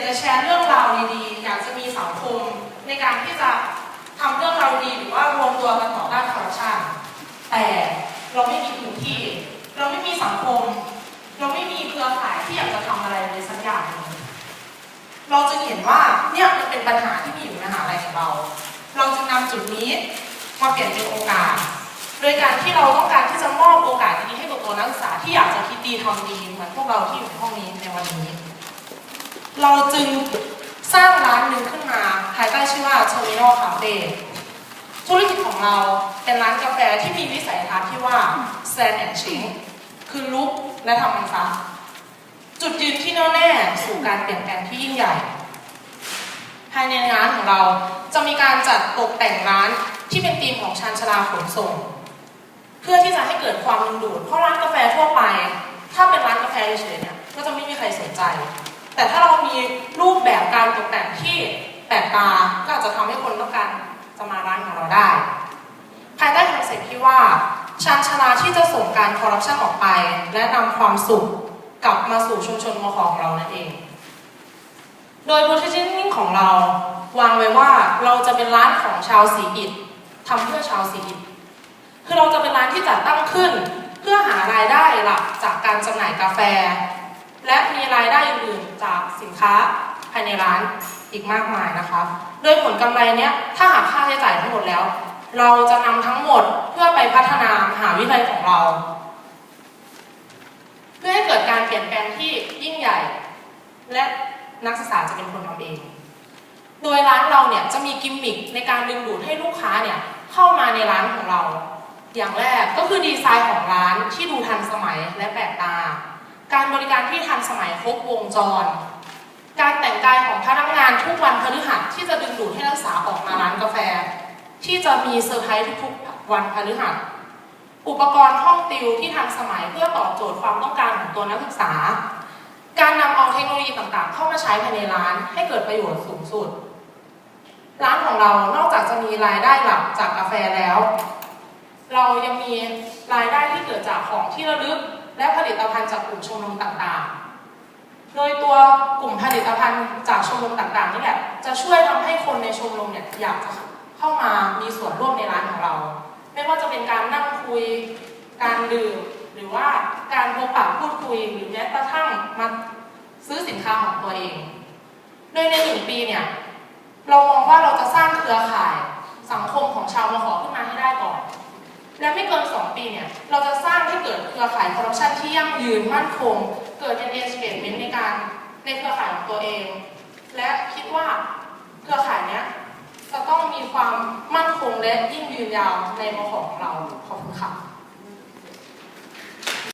ากจะแชร์เรื่องราวดีๆ อยากจะมีสังคมในการที่จะทำเรื่องราวดีหรือว่ารวมตัวกันต่อต้านคอร์รัปชันแต่เราไม่มีพื้นที่ เราไม่มีสังคม เราไม่มีเครือข่ายที่อยากจะทำอะไรเลยสักอย่างหนึ่งเราจึงเห็นว่าเนี่ยมันเป็นปัญหาที่มีอยู่ในมหาลัยของเรา เราจึงนำจุดนี้มาเปลี่ยนเป็นโอกาส โดยการที่เราต้องการที่จะมอบโอกาสดีๆให้กับตัวนักศึกษาที่อยากจะคิดดีทำดีเหมือนพวกเราที่อยู่ในห้องนี้ในวันนี้ เราจึงสร้างร้านหนึ่งขึ้นมาภายใต้ชื่อว่า Terminal Cafe ธุรกิจของเราเป็นร้านกาแฟที่มีวิสัยทัศน์ที่ว่า Stand and Change คือลุกและทำมันซะจุดยืนที่แน่วแน่สู่การเปลี่ยนแปลงที่ยิ่งใหญ่ ภายในร้านของเราจะมีการจัดตกแต่งร้านที่เป็นธีมของชานชลาขนส่ง เพื่อที่จะให้เกิดความดึงดูดเพราะร้านกาแฟทั่วไป ถ้าเป็นร้านกาแฟเฉยๆเนี่ยก็จะไม่มีใครสนใจ แต่ถ้าเรามีรูปแบบการตกแต่งที่แปลกตาก็อาจจะทำให้คนต้องการจะมาร้านของเราได้ ภายใต้คอนเซ็ปต์ที่ว่าชานชาลาที่จะส่งการคอร์รัปชันออกไป และนำความสุขกลับมาสู่ชุมชนมอของเรานั่นเอง โดย positioning ของเราวางไว้ว่าเราจะเป็นร้านของชาวสีอิฐทำเพื่อชาวสีอิฐคือเราจะเป็นร้านที่จัดตั้งขึ้น เพื่อหารายได้หลักจากการจำหน่ายกาแฟ และมี ได้อื่นๆจากสินค้าภายในร้านอีกมากมายนะคะ โดยผลกำไรเนี้ยถ้าหากค่าใช้จ่ายทั้งหมดแล้ว เราจะนำทั้งหมดเพื่อไปพัฒนามหาวิทยาลัยของเรา เพื่อให้เกิดการเปลี่ยนแปลงที่ยิ่งใหญ่ และนักศึกษาจะเป็นคนทำเอง โดยร้านเราเนี่ยจะมีกิมมิคในการดึงดูดให้ลูกค้าเนี่ยเข้ามาในร้านของเรา อย่างแรกก็คือดีไซน์ของร้านที่ดูทันสมัยและแปลกตา การบริการที่ทันสมัยครบวงจร การแต่งกายของพนักงานทุกวันพฤหัสที่จะดึงดูดให้นักศึกษาออกมาร้านกาแฟ ที่จะมีเซอร์ไพรส์ทุกๆวันพฤหัสอุปกรณ์ห้องติวที่ทันสมัยเพื่อตอบโจทย์ความต้องการของตัวนักศึกษา การนำเอาเทคโนโลยีต่างๆ เข้ามาใช้ภายในร้านให้เกิดประโยชน์สูงสุด ร้านของเรา นอกจากจะมีรายได้หลักจากกาแฟแล้ว เรายังมีรายได้ที่เกิดจากของที่ระลึก และผลิตภัณฑ์จากกลุ่มชมรมต่างๆ โดยตัวกลุ่มผลิตภัณฑ์จากชมรมต่างๆนี่แหละจะช่วยทำให้คนในชมรมเนี่ยอยากจะเข้ามามีส่วนร่วมในร้านของเรา ไม่ว่าจะเป็นการนั่งคุย การดื่ม หรือว่าการพบปะพูดคุยหรือแม้กระทั่งมาซื้อสินค้าของตัวเอง โดยในหนึ่งปีเนี่ยเรามองว่าเราจะสร้างเครือข่ายสังคมของชาวมขอขึ้นมาให้ได้ก่อน และไม่เกิน 2 ปีเนี่ย เราจะสร้างให้เกิดเครือข่ายคอร์รัปชันที่ยั่งยืนมั่นคง เกิด engagement ในการในเครือข่ายของตัวเอง และคิดว่าเครือข่ายเนี้ยจะต้องมีความมั่นคงและยิ่งยืนยาวในมอของเรา ขอบคุณค่ะ